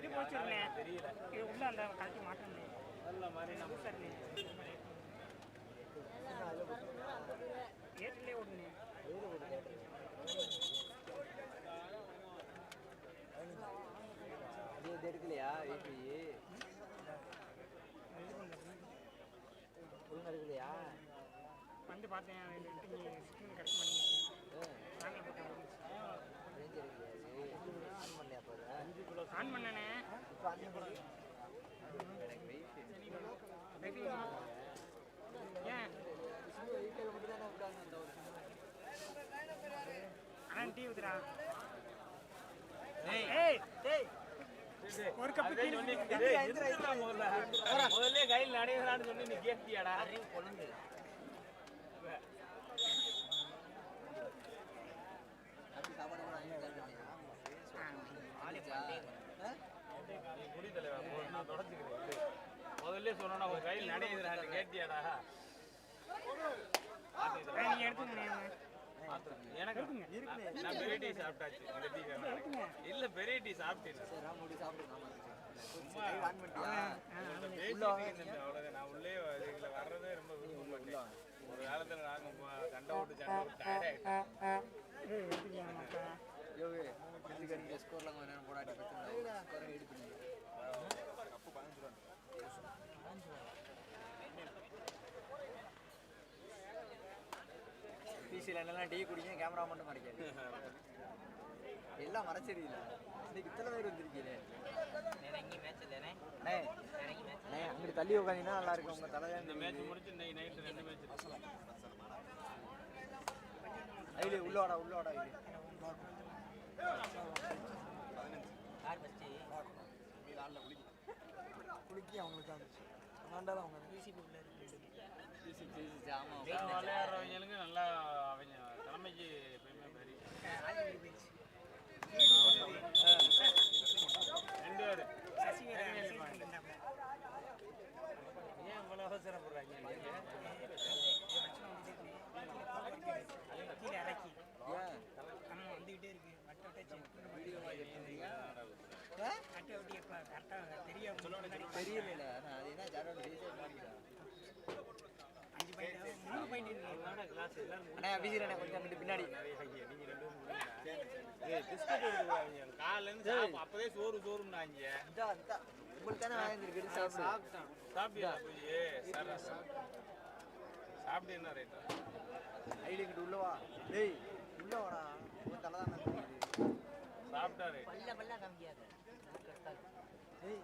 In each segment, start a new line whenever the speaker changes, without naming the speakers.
இது போச்சுருண்ணே
தெரியல
இது உள்ள அந்த கழட்டி மாட்டேன் ஏட்டிலே ஓடுண்ணே
இது எடுக்கலையா? ஏபி? ஒழுங்கா எடுக்கலையா?
வந்து பார்த்தேன் ஸ்கிரீன் கட் பண்ணி
ஆன் பண்ணலையா
ஆன் பண்ணனே.
ஒரு
கப்பு
முதல்ல கையில் நடைகிறான்னு சொல்லி நீ கேட்டியாடா
கொழுந்து அப்படி சாப்பாடு கூட அங்கே பண்ணியா ஆலிச்சா
நீ குடி தலைவா போ, நான் தொடச்சுக்கிறேன். முதல்ல சொன்னா உன் கையில் நடைகிறான்னு கேட்டியாடா?
நீங்க
எனக்கு நான் பெரிய டீ சாப்பிட்டாச்சு இந்த டீ வேணாம். இல்ல பெரிய டீ சாப்பிட்டேன் அவ்வளவுதான். நான் உள்ளே இதுல வர்றதே ரொம்ப விரும்ப மாட்டேன் ஒரு காலத்துல நாங்க சண்டை போட்டு சண்டை போட்டு
ஸ்கோர்லாம் கொஞ்சம் நேரம் போடாட்டி பிரச்சனை பிசியில் என்னெல்லாம் டீ குடிங்க கேமரா மட்டும் மறைக்காது எல்லாம் மறைச்சிருக்கீல இன்னைக்கு இத்தனை பேர் வந்திருக்கீங்களே அங்கிட்டு தள்ளி உட்காந்தீங்கன்னா நல்லா இருக்கும். உங்க
இந்த
தலைதான்
மேட்ச் முடிச்சு இன்னைக்கு நைட்டு ரெண்டு மேட்ச்
ஐலி உள்ளோடா உள்ளோடா ஐலி. குளிக்கி அவங்களுக்கு வந்துச்சு வேண்டாம் அவங்க
விளையாடுறவங்களுக்கு நல்லா அவங்க தலைமைக்கு ரெண்டு பேரு. ஏன் இவ்வளவு அவசரப்படுறாங்க நீங்க?
கீழே இறக்கி
ஏன்
நம்ம வந்துகிட்டே இருக்கு வட்ட வட்ட
ஆ?
வட்ட வட்டி எப்ப கரெக்டா தெரியும்
தெரியல நான் அது என்ன ஜாரோட ரீசேட் பண்ணிக்கிறேன்
அஞ்சு பாயிண்ட் மூணு பாயிண்ட் இருக்கு
என்னடா class எல்லாரும்
அண்ணே அபிஷேக் அண்ணே கொஞ்சம் அங்கிட்டு பின்னாடி
நிறைய ஐயா, நீங்க ரெண்டு பேரும் முடியுங்களா? ஏய், biscuit எடுத்துக்கிறாங்க. காலையில இருந்து சாப்ப- அப்பவே சோறு
இந்த உங்களுக்கு தானே வாங்கிருக்கு சாப்பிடு
சாப்பிட்டியா போய் சார் சாப்பிட்டு என்ன ரேட்டா
ஐடி இங்கிட்டு உள்ள வா டேய் உள்ள வாடா உன் தலை தான்
சாப்பிட்டாரு
டேய்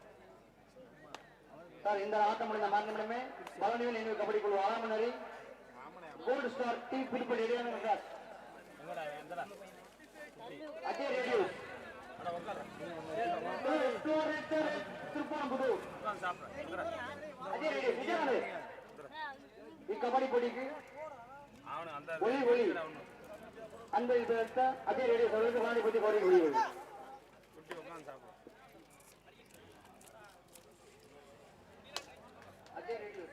சார் இந்த ஆட்டம் முடிந்த நான்கு நிமிடமே பழனியில் நினைவு கபடி குழு ஆறாமனரி கோல்டு ஸ்டார் டீ பிடிப்படி இடையான சார். அஜய் ரேடியோ.
அட உட்கார
திருப்பணம்புதூர். அஜய் ரேடியோ இக்கபடி போட்டிக்கு
அந்த
ஒளி, ஒளி. அன்பை அஜய் ரேடியோ சொல்லுக்கு பழனி கோரி
உட்காந்து சாப்பிட்றேன்
அஜய் ரேடியோ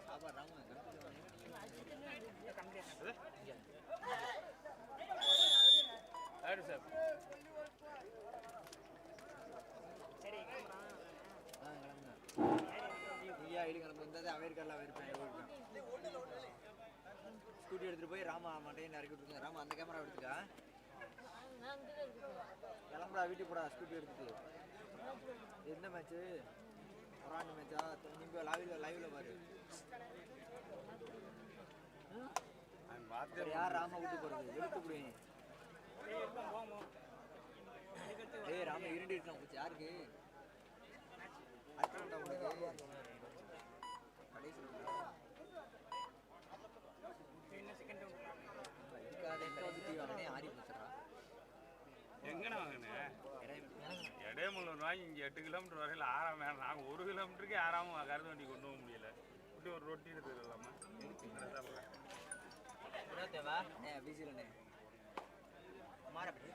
சாப்பாடு ராம
ஆயிடு சார்
சரி
ஆ கிளம்புங்க நீயா ஐடி கிளம்பு வந்தது அமெரிக்காவில் இருப்பேன் ஸ்கூட்டி எடுத்துட்டு போய் ராமா மாட்டையும் இறக்கி விட்டுருங்க ராமா அந்த கேமரா எடுத்துக்கா? கிளம்புடா வீட்டுக்கு போடா ஸ்கூட்டி எடுத்துட்டு. எந்த மேட்ச்சு கொராண்டு மேட்சா நீங்க லைவ்ல லைவ்ல பாரு. யார் ராம விட்டு போறது? எடுத்து கொடு. ஏய் ராம இருண்டு இருக்கலாம் போச்சு. யாருக்கு? அடுத்த round ஆ உனக்கு கடைசி round ஆ?
என்ன செகண்ட்
இருக்காது எங்க வந்து டீ வாங்கினே ஆடி போச்சுடா
எங்கண்ணா வாங்கினேன் இடையமுள்ளூர் வாங்கி இங்கே எட்டு கிலோமீட்டர் வரையில் ஆறாம் நாங்கள் ஒரு கிலோமீட்டருக்கே ஆறாம கருது வண்டி கொண்டு போக முடியல. இப்படி ஒரு ரொட்டி எடுத்துக்கலாமா
மாறப்பட்டி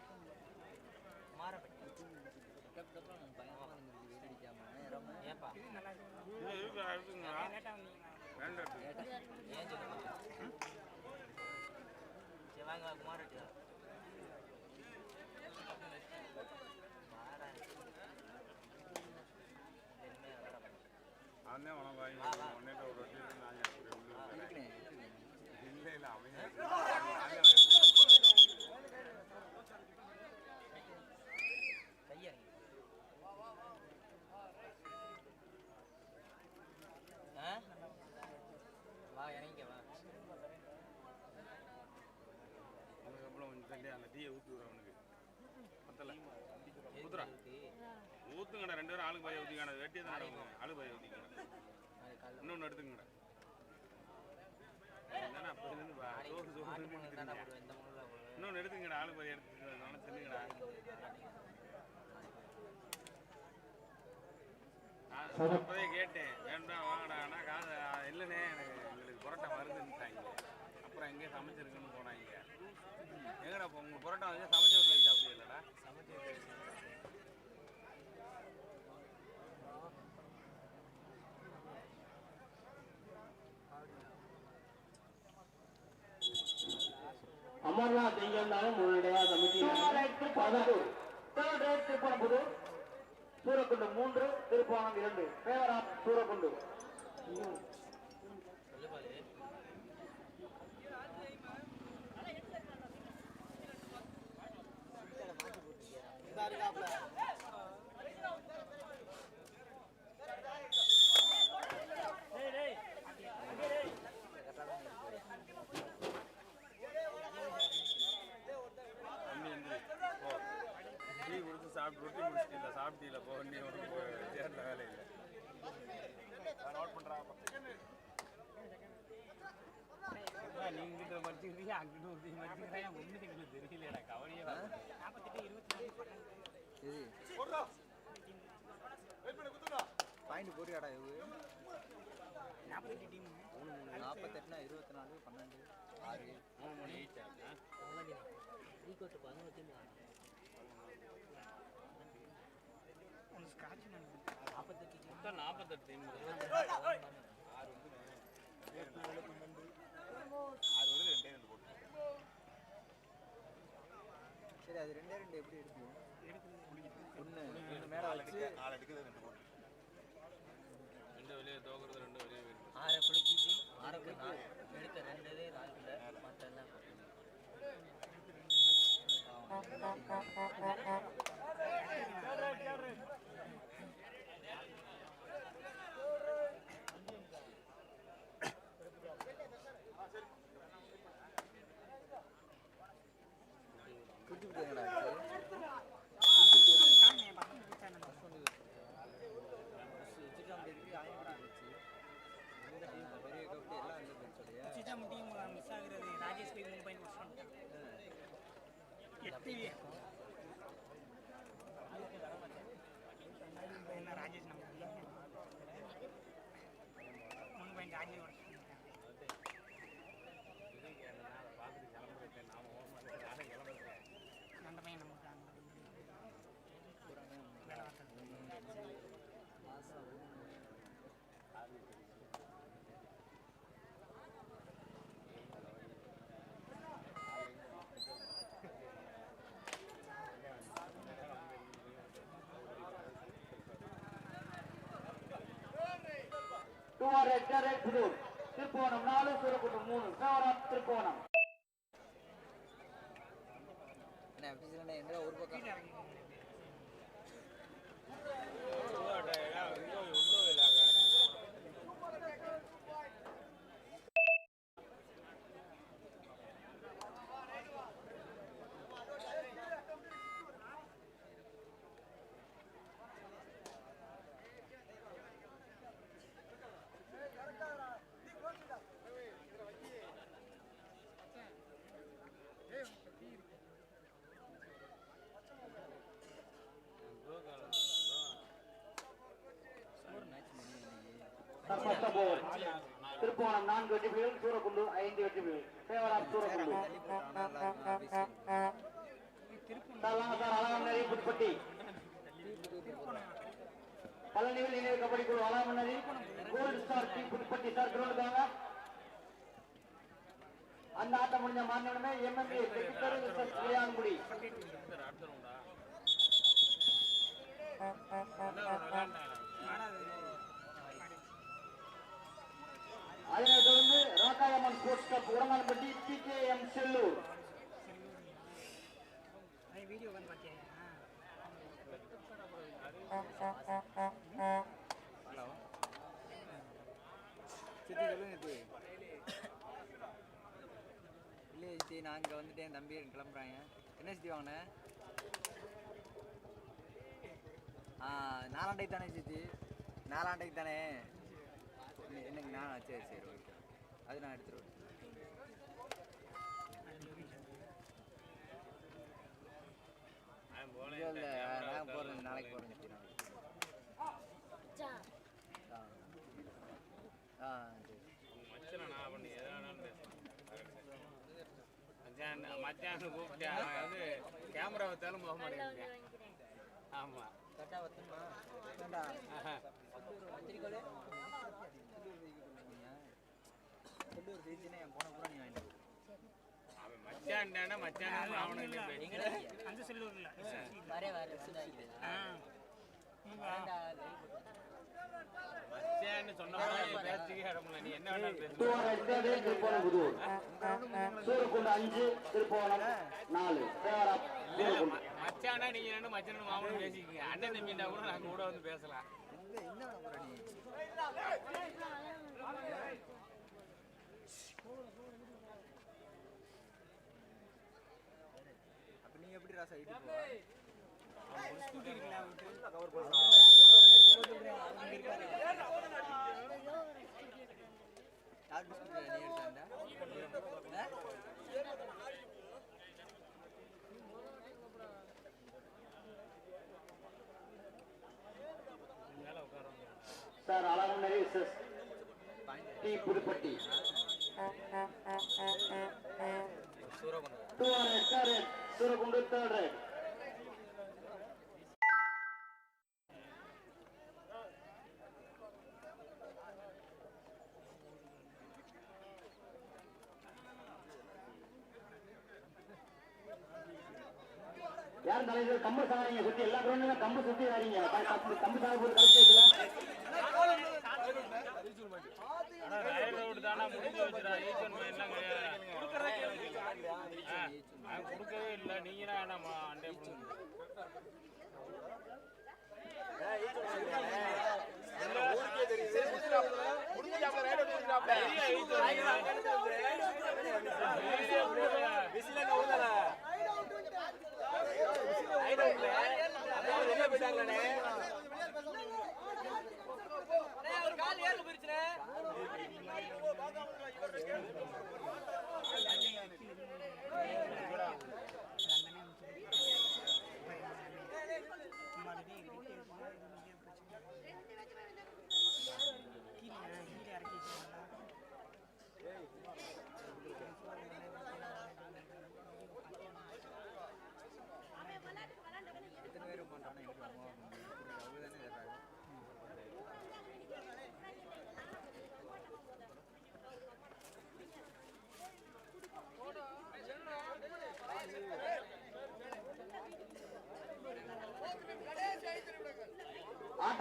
மாறப்பட்டி ஏன் சொல்லுங்க? சரி வாங்க குமாரட்டி
நான் தான் உனக்கு வாங்கி. ஒன்னேட்ட ஒரு ரொட்டி நான் அப்படி இல்லை இல்லை அவன்
வா இறங்கிக்க வா
அதுக்கப்புறம் கொஞ்சம் அந்த டீயை ஊற்றி விடுற ஊற்றுங்கடா ரெண்டு பேரும் ஆளுக்கு பாய ஊற்றிக்கடா வெட்டியை தான் நடக்குங்க ஆளு பாய ஊற்றிக்கடா இன்னொன்று
போடுவேன்
இன்னொன்று எடுத்துங்கடா ஆளு பாய எடுத்து நல்லா தின்னுங்கடா. நான் அப்போதே கேட்டேன் வேண்டாம் வாங்கடா ஆனால் காசு இல்லைண்ணே எனக்கு எங்களுக்கு புரோட்டா வருதுன்னுட்டாங்க அப்புறம் எங்கேயோ சமைச்சிருக்குன்னு போனாங்க. எங்கடா இப்போ உங்களுக்கு புரோட்டா வந்து சமைச்சு விட்டு சாப்பிடுவீங்களா
அமர்நாத் எங்க இருந்தாலும் உங்களுடைய கமிட்டி திருப்பணம்புது சூரக்குண்டு மூன்று திருப்பணம் இரண்டு. ஆஃப் சூரக்குண்டு.
சாப்பிட்டு ரொட்டி முடிச்சிட்டீங்களா? சாப்பிட்டீங்களா? போ நீ உனக்கு சேர்ந்த வேலை இல்லை நோட் பண்ணுறாங்க இங்கிட்ட மடிச்சுக்கிறீங்க அங்கிட்ட ஒருத்தி மடிச்சுக்கிறேன் ஒன்றும் எங்களுக்கு தெரியலடா கவலையே வர
பாயிண்ட் போறியாடா இது?
நாற்பத்தெட்டு டீம்.
நாற்பத்தெட்டுனா இருபத்தி நாலு பன்னெண்டு ஆறு.
மூணு மணி எயிட்டா
ஒன்று ஸ்காட்ச்
மொத்தம் நாற்பத்தெட்டு டீம் ஆறு வந்து ஆறு வருது ரெண்டே ரெண்டு போட்டு
சரி அது ரெண்டே ரெண்டு எப்படி எடுக்கும் ஒன்று ஒன்று மேலே வச்சு
நாலு எடுக்குது ரெண்டு போட்டு ரெண்டு வெளியே தோக்குறது ரெண்டு வெளியே போயிருக்கு
ஆறை குளிச்சிட்டு ஆறுக்கு நாலு எடுக்க ரெண்டு நாலு கிலோ மற்ற எல்லாம் குடிச்சுக்கிட்டீங்களா வச்சுட்டு இருக்கு ஆயிரம் வச்சு இந்த டீம் பெரிய கவுட்டு எல்லாம் இல்லை சொல்லியா
சிச்சம் டீம் மிஸ் ஆகுறது ராஜேஷ் போய் மூணு பாயிண்ட் வச்சுட்டாங்க எட்டு என்ன ராஜேஷ் நம்ம மூணு பாயிண்ட் ராஜேஷ் வச்சுட்டாங்க அந்த பையன் நமக்கு அந்த வேலை பார்த்தது
டூ ஆர் ரெட் புதூர் திருப்போணம் நாலு சூரக்குட்டம் மூணு ஃபேவர் திருப்போணம்
என்ன ஒரு பக்கம்.
போர் திருப்போணம் நான்கு வெற்றி புலிகள் சூரக்குண்டு ஐந்து வெற்றி புலிகள் ஃபேவர் சூரக்குண்டு. சார் புதுப்பட்டி. பழனியில் இணைய கபடி குழு அலாமன்னதி gold star T Pudupatti. Sir ground அந்த ஆட்டம் முடிஞ்ச மாநிலமே எம்எம்ஏ செக்ரட்டரி கல்யாண்குடி
அதனைத்
தொடர்ந்து Rakkayamman sports club உடம்பன்பட்டி T K M Sellur. இல்லை ஜி நான் இங்கே வந்துட்டேன் தம்பி கிளம்புறாங்க என்ன ஜி வாங்கினேன் தானே சித்தி நாலாண்டைக்கு தானே என்ன- என்னங்க நான் சரி சரி ஓகே அது நான் எடுத்துருவேன் இல்லை நான் போகிறேன் நாளைக்கு போகிறேன் ஆ.
மச்சனை மச்சான் மச்சான் கூப்பிட்டு அவன் வந்து கேமரா வச்சாலும் போக மாட்டேங்கிறேன். ஆமா.
கரெக்டாக வரட்டுமா ஜெயிச்சுன்னா என் போன பூரா நீ வாங்கிட்டு.
அவன் மச்சான்டானா மச்சான் அவனுக்கு
எங்கடா
அந்த செல்லூர்ல
வரே வரே
மச்சான்னு சொன்ன பேச்சுக்கே இடமில்ல நீ என்ன வேணாலும்
திருப்போணம் புதூர் சூரக்குண்டு அஞ்சு திருப்போணம் நாலு.
மச்சானா நீங்க என்ன மச்சான் மாமனும் பேசிக்கங்க. அண்ணன் தம்பிண்டா கூட நாங்க கூட வந்து பேசலாம்.
என்ன பண்ண போற நீ அப்ப நீ எப்படி ராசா இட்டு போ யார் பிஸ்கட் நீ எடுத்தாண்டா
sir T Pudupatti. Two third Surakundu third rate யாரும் தலைவர்? கம்பு சாதீங்க சுத்தி எல்லா கிரௌண்டுமே கம்பு சுத்தி வரீங்க கம்பு கம்பு சாத போது கரெக்ட்
ஆனா ரயில் ரோடு தானே முடிஞ்சு வச்சுடா. ஈச்சன் எல்லாம் கொடுக்கறதே நான் கொடுக்கவே இல்லை நீங்க தான் என்ன அண்டே பிடிங்க
எத்தனை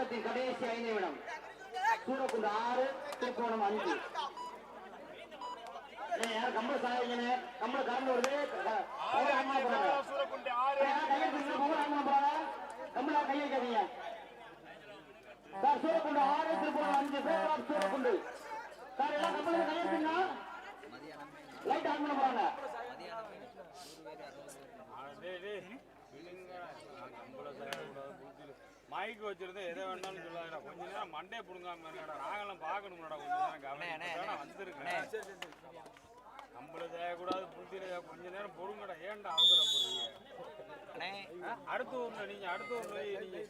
ஆட்டத்தின் கடைசி ஐந்து நிமிடம். சூரக்குண்டு ஆறு திருப்போணம் அஞ்சு. கம்பள சாதிங்கன்னு கம்பள கறந்து வருது. அம்மா போறாங்க யார் கையை பிடிச்சு கம்பள அம்மா போறாங்க கம்பள கையை வைக்காதீங்க சார் சூரக்குண்டு ஆறு திருப்போணம் அஞ்சு பேர் ஆஃப் சூரக்குண்டு சார் எல்லாம் கம்பள கையை பிடிங்க
மதியானமே
லைட் ஆன் பண்ண போறாங்க
மதியானமே நூறு பேர் அறுபது பேர்
மைக் வச்சிருந்தா எதை வேணாலும் சொல்லாதடா கொஞ்ச நேரம் மண்டே புடுங்காம இருக்கடா நாங்கெல்லாம் பார்க்கணும்டா கொஞ்ச நேரம் கவனம் வந்திருக்கேன். நம்மள செய்யக்கூடாது புத்திர கொஞ்ச நேரம் பொறுங்கடா. ஏன்டா அவசரப்படுறீங்க?
அண்ணே.
அடுத்த ஊர்ல நீங்க அடுத்த ஊர்ல நீங்க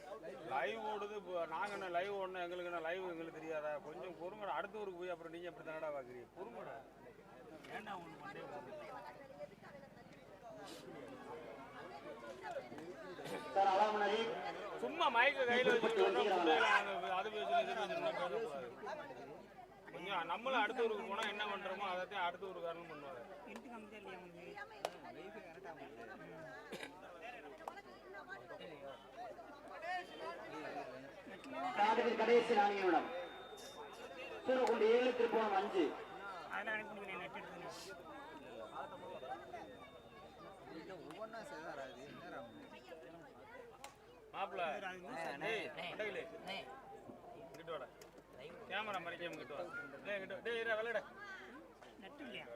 லைவ் ஓடுது. இப்போ நாங்க என்ன லைவ் ஓடணும்? எங்களுக்கு என்ன லைவ் எங்களுக்கு தெரியாதா? கொஞ்சம் பொறுங்கடா. அடுத்த ஊருக்கு போய் அப்புறம் நீங்க எப்படி தானடா பாக்குறீங்க? பொறுங்கடா. ஏன்டா ஒன்று மண்டே
சார் அலாமணரி
சும்மா மைக்க கையில பேசக்கூடாது கொஞ்சம் நம்மளும் அடுத்த ஊருக்கு போனா என்ன பண்றோமோ அதைத்தான் அடுத்த ஊருக்காரனும் பண்ணுவாங்க
ஆட்டத்தின் கடைசி நான்கு நிமிடம் சூரக்குண்டு ஏழு திருப்போணம் அஞ்சு
ஒவ்வொன்றா ராமன்
மாப்பிள்ள. கேமரா மறைக்க இங்கிட்டு வா. டேய் இங்கிட்டு வா. டேய் இரா விளையாட.
நட்டு இல்லையா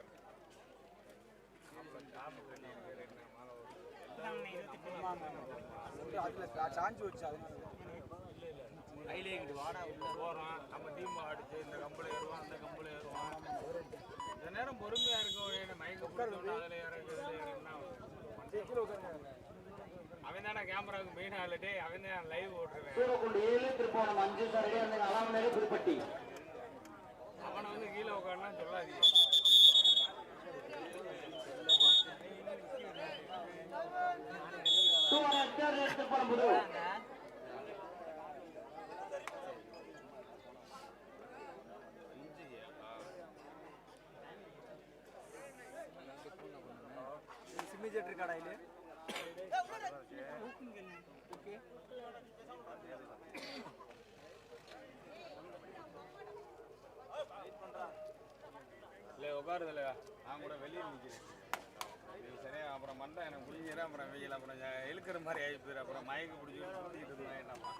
சாஞ்சு வச்சு
இங்கிட்டு வாடா உள்ள போறோம். நம்ம டீம் அடிச்சு இந்த கம்பளை ஏறுவான் அந்த கம்பளை ஏறுவான் இந்த நேரம் பொறுமையா இருக்க மயக்க அதில் இறங்கு இதில் இறங்குனா தானே கேமராவுக்கு மெயின் ஆளு? டேய் அவன் தான் லைவ் ஓட்டுருவேன்
சூரக்குண்டு ஏழு திருப்போணம் அஞ்சு இருந்தீங்க அலாமநேரி திருப்பட்டி
அவனை வந்து கீழே உட்காரலாம் சொல்லாதீங்க.
டூ ஹண்ட்ரட் தேர்ட் ரேட் திருப்போணம் புது.
சிம்மி ஜெட் இருக்காடா இல்ல
இல்லை உட்காருது நான் கூட வெளியில் நிற்கிறேன் சரி அப்புறம் மண்டை எனக்கு புரிஞ்சிடும் அப்புறம் வெயில் அப்புறம் இழுக்கிற மாதிரி ஆகி அப்புறம் மயக்க பிடிச்சி சுற்றிட்டு இருந்தேன் என்னப்பா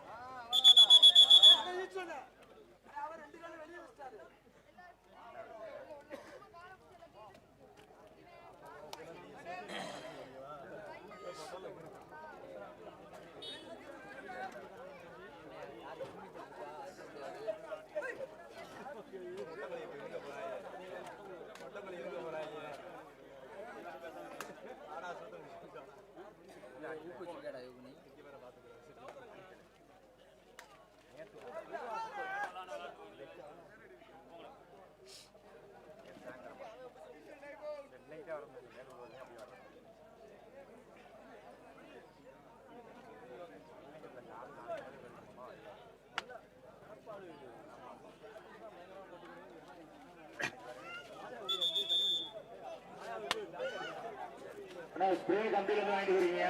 அண்ணா ஸ்ப்ரே கம்பியில இருந்து வாங்கிட்டு வரீங்க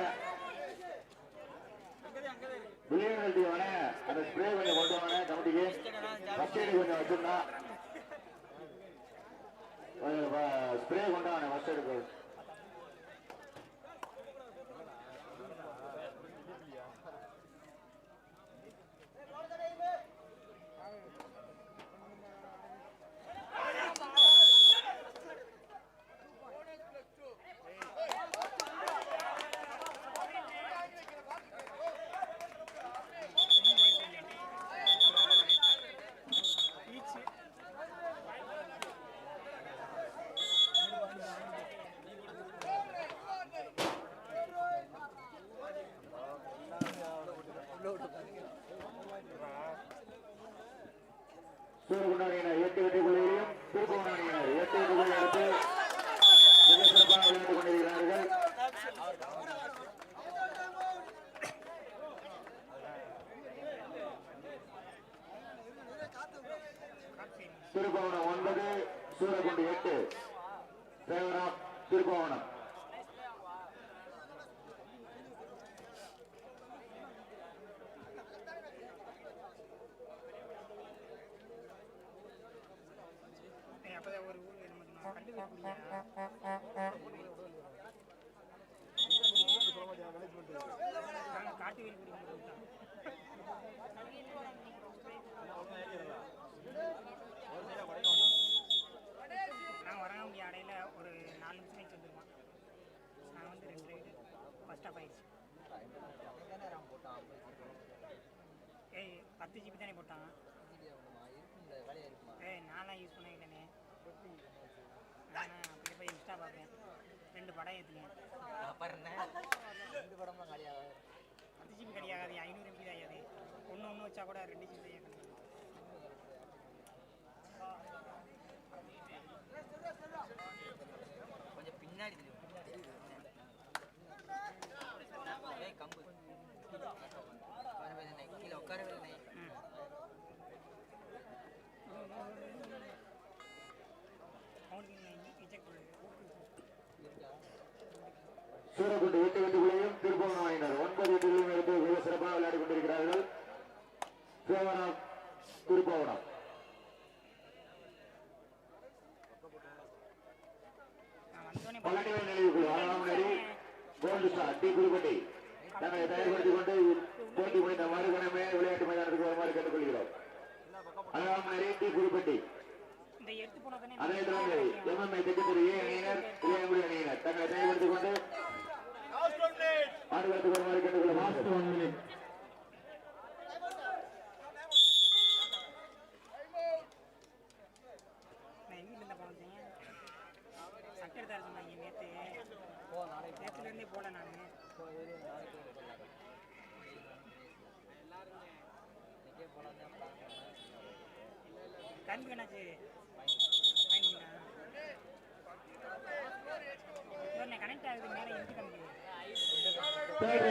வில்லியன் வேணே அந்த ஸ்ப்ரே கொஞ்சம் கொண்டு வாங்க கமிட்டிக்கு. ஃபர்ஸ்ட் எய்டு கொஞ்சம் வச்சிருந்தா. ஸ்ப்ரே கொண்டு வாங்க ஃபர்ஸ்ட் சூரகுண்டானியினர் எட்டு வெற்றி புள்ளிகளையும் திருப்பவனானியினர் எட்டு வெற்றி புள்ளி எடுத்து மிக சிறப்பாக விளையாட்டுக் கொண்டிருக்கிறார்கள் திருப்பவனம் ஒன்பது சூரகுண்டு எட்டு டிரைவர் ஆஃப் திருப்பவனம்
ஏய், அப்பதான் ஒரு ஊர்ல நமக்கு நான் கண்டுக்க முடியல. நாங்க காட்டு வேலி குடி மட்டும் நான் வரங்க அடையில ஒரு நாலு நிமிஷம் கழிச்சு வந்துருவான் ஃபர்ஸ்ட் ஆஃப் ஆயிடுச்சு ஏய் பத்து ஜிபி தானே போட்டான். ஏய் நான்லாம் யூஸ் பண்ண இல்லைண்ணே. நான் அப்படி போய் இன்ஸ்டா பார்ப்பேன். ரெண்டு படம் ஏற்றுனேன்
ரெண்டு படம்லாம் காலியாக
பத்து ஜிபி கிடையாது ஐநூறு எம்பி தான் ஆகாது ஒன்று ஒன்று வச்சா கூட ரெண்டு ஜிபி தான்
கொஞ்சம் பின்னாடி தெரியும் ஏய் கம்பு உட்காரவே இல்லை கீழே உட்காரவே
சூரக்குண்டு எட்டு வெற்றி புள்ளியும் வாங்கினர் ஒன்பது வெற்றிகளையும் எடுத்து மிக சிறப்பாக விளையாடி கொண்டிருக்கிறார்கள் டிரைவர் ஆஃப் திருப்பவனம்
நான்
பழனிவேல் நினைவு குழு ஆறாம் நெறி கோல்டு ஸ்டார் டி குருபட்டி தங்களை தயார்படுத்திக் கொண்டு போட்டி முடிந்த மறுகணமே விளையாட்டு மைதானத்துக்கு வருமாறு கேட்டுக்கொள்கிறோம். அழகாமனரே டி புதுப்பட்டி
இந்த எடுத்து போனா தானே
அதனைத் தொடர்ந்து எம்எம்ஐ திட்டத்திற்கு ஏ அணியினர் இளையங்குடி அணியினர். தங்களை தயார்படுத்திக் கொண்டு ஆடுகளத்துக்கு வருமாறு கேட்டுக்கொள்கிறோம்.
ಬೇಡ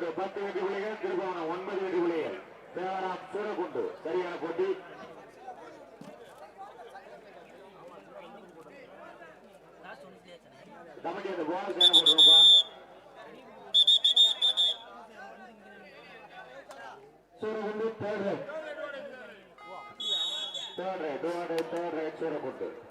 சூரக்குண்டு பத்து வெற்றி புள்ளிகள் திருபவனம் ஒன்பது வெற்றி புள்ளிகள். தேவராம் சூரக்குண்டு சரியான போட்டி. கமிட்டி அந்த போனஸ் என்ன போடுறோம்ப்பா Soorakundu third right third right third right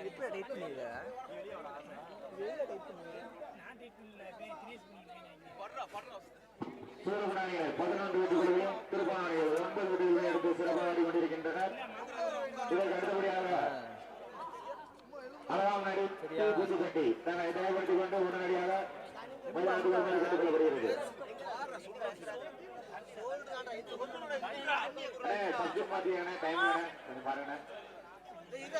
Soorakundu
எப்படி டைப்
நான் டைப் பண்ணல
பதினொன்று ஒன்பது எடுத்து சிறப்பாக ஆடி கொண்டிருக்கின்றனர். இதற்கு அடுத்தபடியாக அழகாம் நடி குத்துக்கட்டி தங்களை தயார்படுத்திக் கொண்டு உடனடியாக வருமாறு கேட்டுக்கொள்ளப்படுகிறது அண்ணே, கொஞ்சம்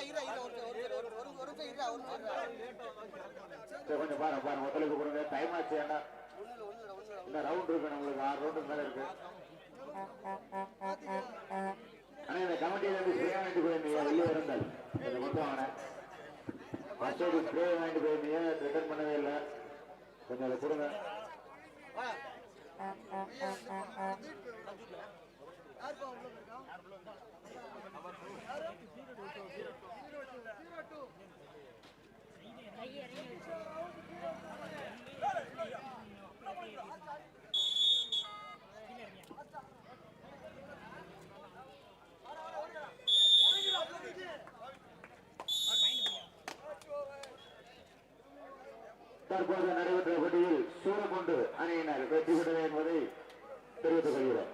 கொஞ்சம் பாருங்க பாருங்க ஒத்துழைப்பு கொடுங்க. டைம் ஆச்சு ஏன்னா இன்னும் ரவுண்ட் இருக்கு நம்மளுக்கு. ஆறு ரவுண்டு மேல இருக்கு. ஆனா இந்த கமிட்டியில இருந்து ஸ்ப்ரே வாங்கிட்டு போயிருந்தீங்க வெளியே இருந்தால். கொஞ்சம் கொண்டு வாங்கின. ஃபர்ஸ்ட் எய்டு ஸ்ப்ரே வாங்கிட்டு போயிருந்தீங்க ரிட்டர்ன் பண்ணவே இல்லை. கொஞ்சம் அதை கொடுங்க. தற்போது நடைபெற்ற போட்டியில் சூரக்குண்டு அணியினர் வெற்றி பெற்றனர் என்பதை தெரிவித்துக் கொள்கிறோம்.